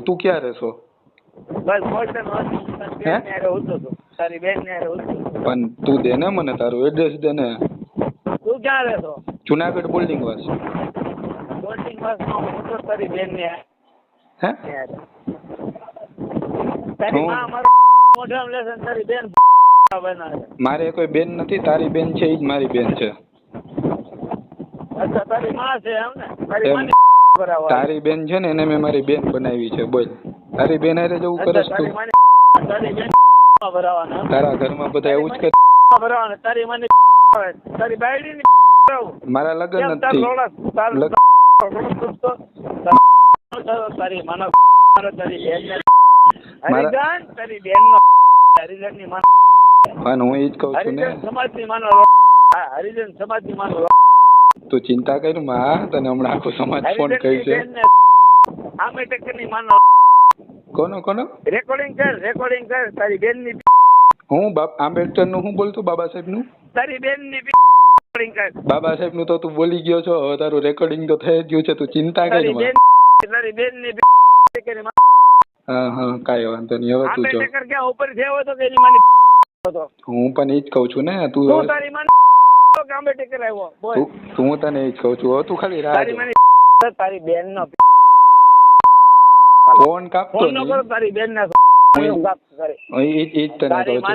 તું તું ક્યાં રહેશો? પણ તું દે ને મને તારું એડ્રેસ દે ને. તું ક્યાં રહેતો જુનાગઢ બોલ્ડિંગ વાસ બોલ્ડિંગ વાસ હું તો તારી બેન ને હે? તારી માં મારો મોઢામાં લેશે તારી બેન મારે કોઈ બેન નથી તારી બેન છે એ જ મારી બેન છે. અચ્છા તારી માં છે એમ ને? તારી એમ. બરાબર તારી બેન છે ને એને મેં મારી બેન બનાવી છે બોલ. તારી બેન હારે જવું કરે તું. તારી બેન ભરાવાના. તારા ઘરમાં બધા એવું જ કરે ભરાવાના. તારી મને તારી બાયડી ની મારા લગ્ન નથી. તાર માનો તારી બેન ને હરિજન તારી બેન નો હરિજનની માનો પણ હું એ જ કહું છું ને. સમાજની માનો હરિજન સમાજની માનો તું ચિંતા કરમાં તને હમણાં આખો સમાજ ફોન હરિજન છે. આમે ટક્કર માનો. કોનો કોનો? રેકોર્ડિંગ કર રેકોર્ડિંગ કર તારી બેનની હું બાપ આંબેડકરનું હું બોલતું બાબા સાહેબનું તારી બેનની રેકોર્ડિંગ કર. બાબા સાહેબનું તો તું બોલી ગયો છો હવે તારું રેકોર્ડિંગ તો થઈ ગયું છે તું ચિંતા કરમાં તારી બેનની હા હા કાંઈ વાંધો નહીં હવે તું જો. આંબેડકર ક્યાં ઉપર થયો તો કે એની માની હું પણ એ જ કહું છું ને તું તું તારી માની કે ટેકર આવ્યો. બોલ. તું તું તને એ જ કહું છું. તું ખાલી રાહ તારી મને તારી બેન નો ફોન કાપતો ફોન નો કરો તારી બેન ના હું- કાપ કરે. એ જ એ તને કહું છું.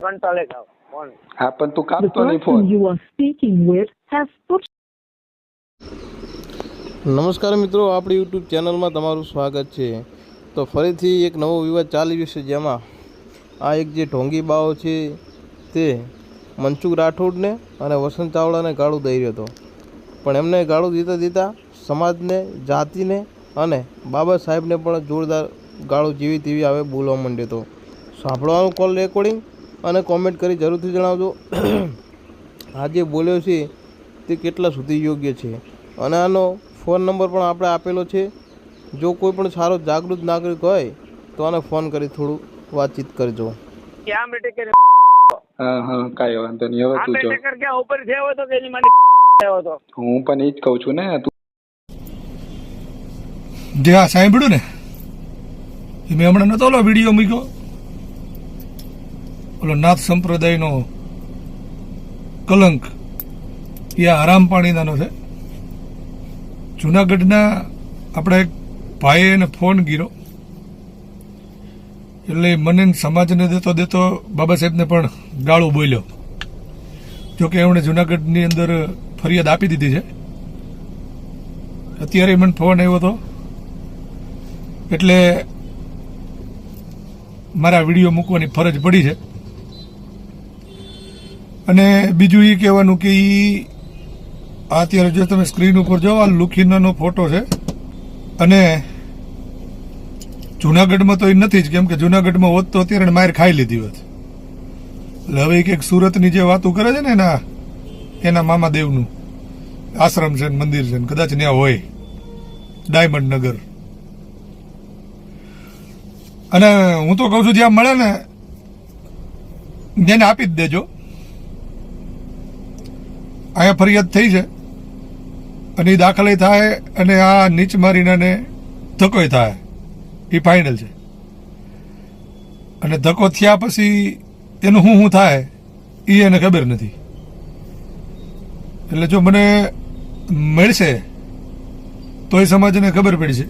કંટાળે જાવ ફોન. હા પણ તું કાપતો નહીં phone. you are speaking with has put નમસ્કાર મિત્રો આપણી યુટ્યુબ ચેનલમાં તમારું સ્વાગત છે. તો ફરીથી એક નવો વિવાદ ચાલી રહ્યો છે જેમાં આ એક જે ઢોંગી બાઓ છે તે મનસુખ રાઠોડને અને વસંત ચાવડાને ગાળું દઈ હતો. પણ એમને ગાળું દીતા દીતા સમાજને, જાતિને અને બાબા સાહેબને પણ જોરદાર ગાળું જેવી તેવી આવે બોલવા માંડ્યો હતો. સાંભળવાનું કોલ રેકોર્ડિંગ અને કોમેન્ટ કરી જરૂરથી જણાવજો. આ જે બોલ્યો છે તે કેટલા સુધી યોગ્ય છે? અને આનો ફોન નંબર પણ આપણે આપેલો છે. જો કોઈ પણ સારો જાગૃત નાગરિક હોય તો આને ફોન કરી થોડું વાતચીત કરજો. ક્યાં ટક્કર હા હા કાંઈ વાંધો નહીં. હવે તું જો. ટક્કર ક્યાં ઉપર થયો હતો કે એની મને થયો હતો? હું પણ એ જ કહું છું ને તું જે આ સાંભળ્યું ને એ મેં હમણાં નતો ઓલો વીડિયો મૂક્યો. ઓલો નાથ સંપ્રદાયનો કલંક એ આ હરામ પાણીનાનો છે. જુનાગઢના આપણા એક ભાઈએ એને ફોન કર્યો. એટલે મને સમાજને દેતો દેતો બાબા સાહેબને પણ ગાળું બોલ્યો. જોકે એમણે જુનાગઢની અંદર ફરિયાદ આપી દીધી છે. અત્યારે મને ફોન આવ્યો હતો. એટલે મારા વીડિયો મૂકવાની ફરજ પડી છે. અને બીજું એ કહેવાનું કે એ અત્યારે જો તમે સ્ક્રીન ઉપર જાઓ આ લુખીનાનો ફોટો છે. અને જુનાગઢમાં તો એ નથી જ, કેમ કે જુનાગઢમાં હોત તો અત્યારે માર ખાઈ લીધી હોત. એટલે હવે એક કંઈક સુરતની જે વાતો કરે છે ને એના એના મામા દેવનું, આશ્રમ છે મંદિર છે કદાચ ત્યાં હોય. ડાયમંડ નગર. અને હું તો કહું છું જ્યાં મળે ને જેને આપી જ દેજો. અહીંયા ફરિયાદ થઈ છે. અને એ દાખલે થાય અને આ નીચ મારીને ધકોય થાય. એ ફાઇનલ છે. અને ધક્કો થયા પછી એનું શું શું થાય, એ એને ખબર નથી. એટલે જો મને મળશે, તો એ સમાજને ખબર પડશે.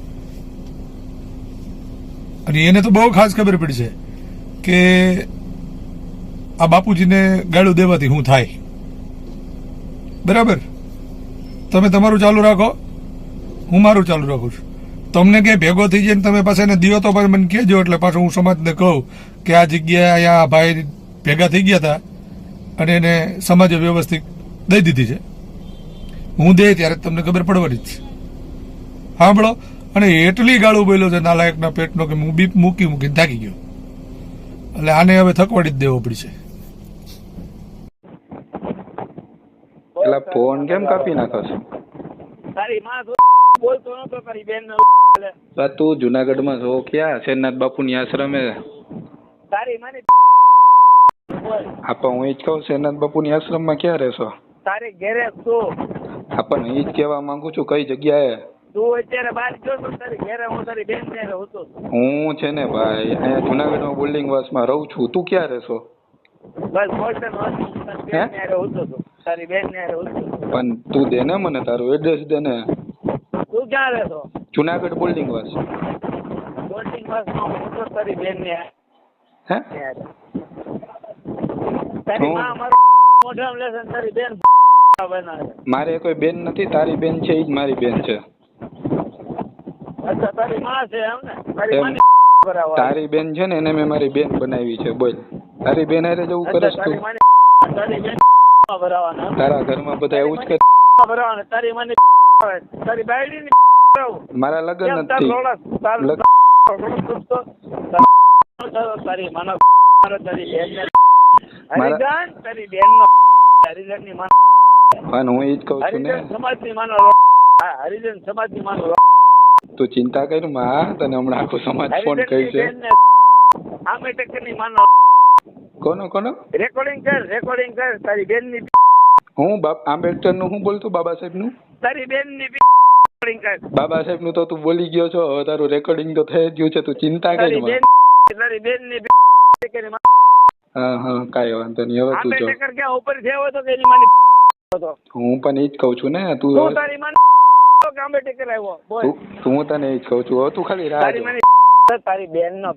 અને એને તો બહુ ખાસ ખબર પડી કે આ બાપુજીને ગાળું દેવાથી હું થાય. બરાબર? તમે તમારું ચાલુ રાખો. હું મારું ચાલુ રાખું છું. તમને ક્યાંય ભેગો થઈ જઈને ને તમે પાસે એને દિયો તો પછી મને કહેજો એટલે પાછું હું સમાજને કહું કે આ જગ્યાએ અહીંયા આ ભાઈ ભેગા થઈ ગયા હતા અને એને સમાજે વ્યવસ્થિત દઈ દીધી છે. હું દે ત્યારે જ તમને ખબર પડવાની જ છે. સાંભળો? અને એટલી ગાળું બોલ્યો છે નાલાયકના પેટનો કે હું બીપ મૂકી મૂકીને થાકી ગયો. એટલે આને હવે થકવાડી જ દેવો પડશે. એટલે ફોન કેમ કાપી નાખો છો? તારી માં બોલતો નતો તારી બેન ને આ તું જુનાગઢમાં છો ક્યાં? શેરનાથ બાપુની આશ્રમે. તારી માની આપણ હું એ જ કહું શેરનાથ આશ્રમમાં ક્યાં રહેશો? તારે ઘેરે તું આપણ પણ એ જ કહેવા માંગુ છું કઈ જગ્યાએ? તું અત્યારે બહાર ગયો તો તારી ઘેરે હું તારી બેન ને રહું હું છે ને ભાઈ અહીંયા જુનાગઢમાં બોલિંગ વાસમાં રહું છું. તું ક્યાં રહેશો? બસ બોલતો તારી બેન ને રહું તું. તારી બેન ને રહું પણ તું દે ને મને તારું એડ્રેસ દે ને. તું ક્યાં રહેતો જુનાગઢ બોલ્ડિંગ વાસ. બોલ્ડિંગ હું તો તારી બેન ને હે? તારી માં મારો મોઢામાં લેશે તારી બેન મારે કોઈ બેન નથી તારી બેન છે એ જ મારી બેન છે. અચ્છા તારી માં છે એમ ને? તારી એમ. તારી બેન છે ને એને મેં મારી બેન બનાવી છે બોલ. તારી બેન હારે જવું કરસ તું. તારી ઘરમાં બધા એવું જ કરે તારી મને તારી બાયડી. મારા લગ્ન નથી. તાર- તાર તારી હરિજન માનો પણ હું એ જ છું ને. હરિજન માનો હરિજન સમાજની માનો તું ચિંતા કરમાં તને હમણાં આખો સમાજ ફોન કહી છે. આમે ટક્કરની માનો કોનો કોનો? રેકોર્ડિંગ કર રેકોર્ડિંગ કર તારી બેનની હું આંબેડકરનું હું બોલતું બાબા સાહેબનું તારી બેનની બાબા સાહેબનું તો તું બોલી ગયો છો હવે તારું રેકોર્ડિંગ તો થઈ ગયું છે તું ચિંતા કરમાં તારી બેનની ટક્કરની હા હા કાંઈ વાંધો નહીં હવે તું જો. ટક્કર ક્યાં ઉપર થયો હતો કે માની હું પણ એ જ કઉ છું ને તું તું તારી માની આંબે ટક્કર આવ્યો બોલ. તું તું તને એ જ કઉ છું હવે તું ખાલી રાહ તારી માની તારી બેન નો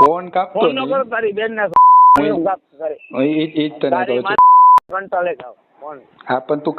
ફોન કાપતો ફોન નો કરો તારી બેન ના હું- તારી એ જ તને કહું છું. કંટાળે જાવ ફોન હા પણ તું